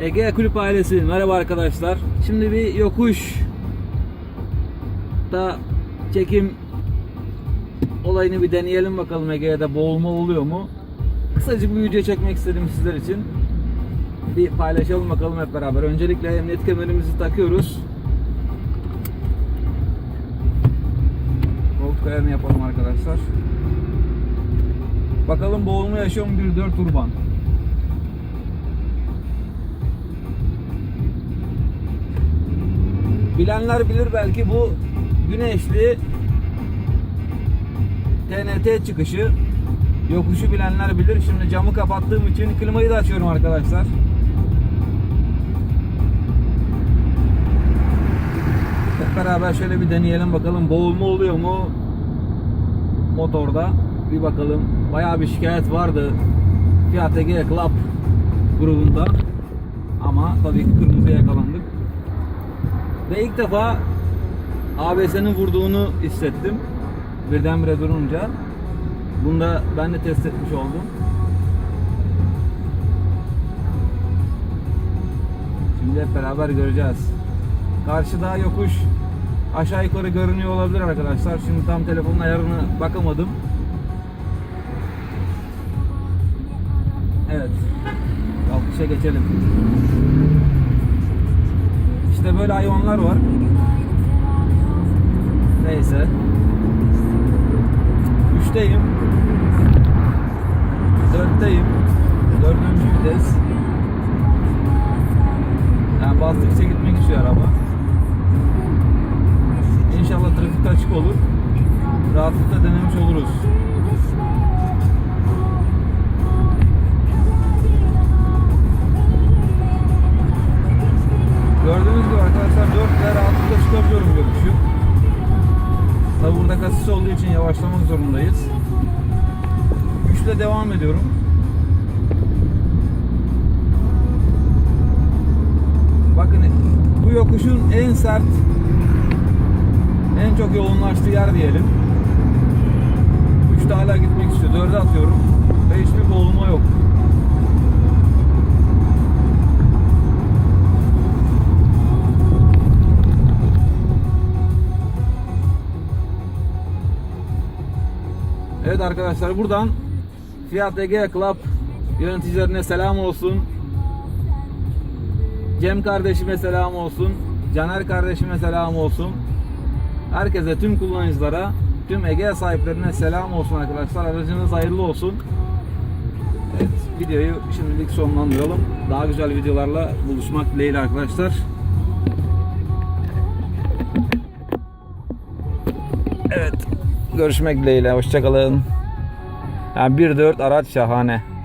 Ege Kulüp ailesi merhaba arkadaşlar. Şimdi bir yokuş da çekim olayını bir deneyelim bakalım Ege'de boğulma oluyor mu? Kısacık bir video çekmek istedim sizler için. Bir paylaşalım bakalım hep beraber. Öncelikle emniyet kemerimizi takıyoruz. Koltuk ayarını yapalım arkadaşlar. Bakalım boğulma yaşıyor mu 1.4 turban. Bilenler bilir belki bu güneşli TNT çıkışı yokuşu bilenler bilir. Şimdi camı kapattığım için klimayı da açıyorum arkadaşlar. Hep beraber şöyle bir deneyelim bakalım boğulma oluyor mu motorda bir bakalım. Bayağı bir şikayet vardı Fiat Egea Club grubunda ama tabii ki kırmızıya yakalandık. Ve ilk defa ABS'nin vurduğunu hissettim. Birdenbire durunca. Bunu da ben de test etmiş oldum. Şimdi hep beraber göreceğiz. Karşıda yokuş aşağı yukarı görünüyor olabilir arkadaşlar. Şimdi tam telefonun ayarına bakamadım. Evet. Kalkışa geçelim. İşte böyle hayvanlar var. Neyse. Üçteyim. Dörtteyim. Dördüncü vites. Yani bastıkça gitmek istiyor araba. Tabi burada kasis olduğu için yavaşlamak zorundayız. 3 ile devam ediyorum. Bakın bu yokuşun en sert en çok yoğunlaştığı yer diyelim. 3'te hala gitmek istiyor. 4'e atıyorum. Ve hiçbir boğulma yok. Evet arkadaşlar buradan Fiat Egea Club yöneticilerine selam olsun. Cem kardeşime selam olsun. Caner kardeşime selam olsun. Herkese tüm kullanıcılara, tüm Egea sahiplerine selam olsun arkadaşlar. Aracınız hayırlı olsun. Evet, videoyu şimdilik sonlandıralım. Daha güzel videolarla buluşmak dileğiyle arkadaşlar. Evet, görüşmek dileğiyle. Hoşçakalın. Yani 1.4 araç şahane.